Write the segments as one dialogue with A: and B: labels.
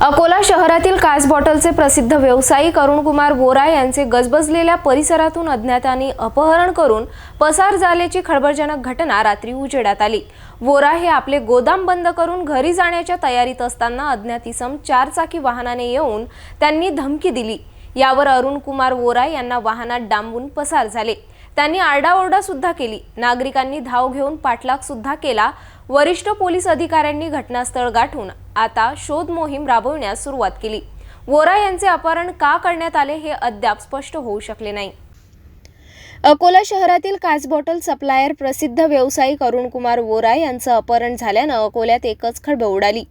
A: अकोला शहरातील काच बॉटलचे प्रसिद्ध व्यावसायिक अरुणकुमार बोरा यांचे गजबजलेल्या परिसरातून अज्ञातांनी अपहरण करून पसार झाल्याची खळबळजनक घटना रात्री उजेडात आली. वोरा हे आपले गोदाम बंद करून घरी जाण्याच्या तयारीत असताना अज्ञात इसम चारचाकी वाहनाने येऊन त्यांनी धमकी दिली. यावर अरुणकुमार वोरा यांना वाहनात डांबून पसार झाले. त्यांनी आरडाओरडा सुद्धा केली. नागरिकांनी धाव घेऊन पाठलाग सुद्धा केला. वरिष्ठ पोलीस अधिकाऱ्यांनी घटनास्थळ गाठून आता शोध मोहीम राबवण्यास सुरुवात केली. वोरा यांचे अपहरण का करण्यात आले हे अद्याप स्पष्ट होऊ शकले नाही. अकोला शहरातील काच बॉटल सप्लायर प्रसिद्ध व्यावसायिक अरुणकुमार वोरा यांचं अपहरण झाल्यानं अकोल्यात एकच खळबळ उडाली.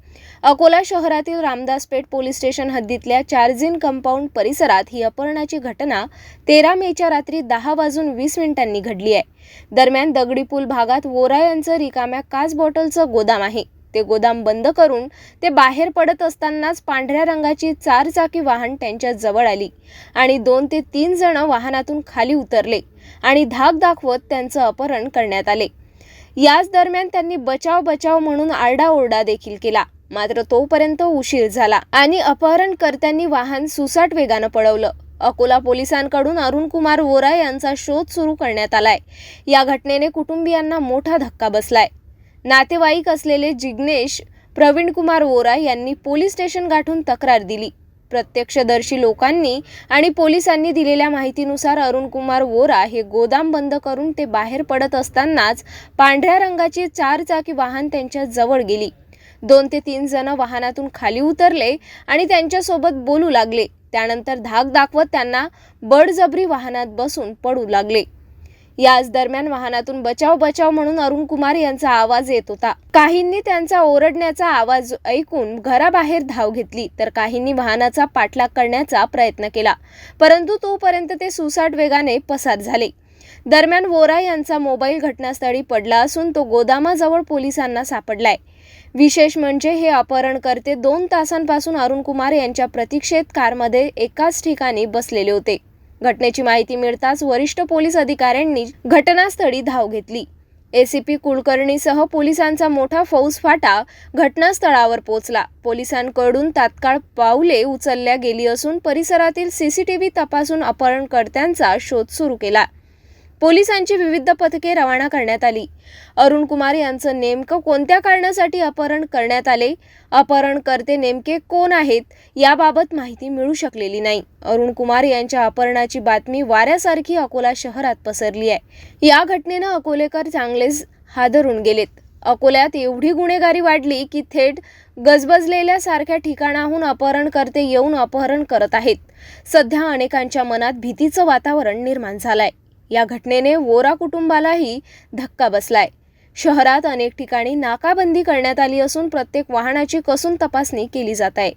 A: अकोला शहरातील रामदासपेठ पोलीस स्टेशन हद्दीतल्या चार्जिन कंपाऊंड परिसरात ही अपहरणाची घटना तेरा मेच्या रात्री दहा वाजून वीस मिनिटांनी घडली आहे. दरम्यान दगडीपूल भागात वोरा यांचं रिकाम्या काच बॉटलचं गोदाम आहे. ते गोदाम बंद करून ते बाहेर पडत असतानाच पांढऱ्या रंगाची चारचाकी वाहन त्यांच्या जवळ आली आणि दोन ते तीन जण वाहनातून खाली उतरले आणि धाक दाखवत त्यांचं अपहरण करण्यात आले. याच दरम्यान त्यांनी बचाव बचाव म्हणून आरडाओरडा देखील केला. मात्र तोपर्यंत उशीर झाला आणि अपहरणकर्त्यांनी वाहन सुसाट वेगानं पळवलं. अकोला पोलिसांकडून अरुण कुमार वोरा यांचा शोध सुरू करण्यात आलाय. या घटनेने कुटुंबियांना मोठा धक्का बसलाय. नातेवाईक असलेले जिग्नेश प्रवीणकुमार वोरा यांनी पोलीस स्टेशन गाठून तक्रार दिली. प्रत्यक्षदर्शी लोकांनी आणि पोलिसांनी दिलेल्या माहितीनुसार अरुण कुमार वोरा हे गोदाम बंद करून ते बाहेर पडत असतानाच पांढऱ्या रंगाची चारचाकी वाहन त्यांच्या जवळ गेली. दोन ते तीन जण वाहनातून खाली उतरले आणि त्यांच्यासोबत बोलू लागले. त्यानंतर धाक दाखवत त्यांना बडजबरी वाहनात बसून पडू लागले. याच दरम्यान वाहनातून बचाव बचाव म्हणून अरुण कुमार यांचा आवाज येत होता. काहींनी त्यांचा ओरडण्याचा आवाज ऐकून घराबाहेर धाव घेतली तर काहींनी वाहनाचा पाठलाग करण्याचा प्रयत्न केला परंतु तोपर्यंत ते सुसाट वेगाने पसार झाले. दरम्यान वोरा यांचा मोबाईल घटनास्थळी पडला असून तो गोदामाजवळ पोलिसांना सापडलाय. विशेष म्हणजे हे अपहरणकर्ते दोन तासांपासून अरुण कुमार यांच्या प्रतीक्षेत कारमध्ये एकाच ठिकाणी बसलेले होते. घटनेची माहिती मिळताच वरिष्ठ पोलीस अधिकाऱ्यांनी घटनास्थळी धाव घेतली. एसीपी कुलकर्णीसह पोलिसांचा मोठा फौजफाटा घटनास्थळावर पोहोचला. पोलिसांकडून तात्काळ पावले उचलल्या गेली असून परिसरातील सीसीटीव्ही तपासून अपहरणकर्त्यांचा शोध सुरू केला. पोलिसांची विविध पथके रवाना करण्यात आली. अरुण कुमार यांचं नेमकं कोणत्या कारणासाठी अपहरण करण्यात आले? अपहरणकर्ते नेमके कोण आहेत? याबाबत माहिती मिळू शकलेली नाही. अरुण कुमार यांच्या अपहरणाची बातमी वाऱ्यासारखी अकोला शहरात पसरली आहे. या घटनेनं अकोलेकर चांगलेच हादरून गेलेत. अकोल्यात एवढी गुन्हेगारी वाढली की थेट गजबजलेल्या सारख्या ठिकाणाहून अपहरणकर्ते येऊन अपहरण करत आहेत. सध्या अनेकांच्या मनात भीतीचं वातावरण निर्माण झालंय. या घटनेने वोरा कुटुंबालाही धक्का बसलाय. शहरात अनेक ठिकाणी नाकाबंदी करण्यात आली असून प्रत्येक वाहनाची कसून तपासणी केली जात आहे.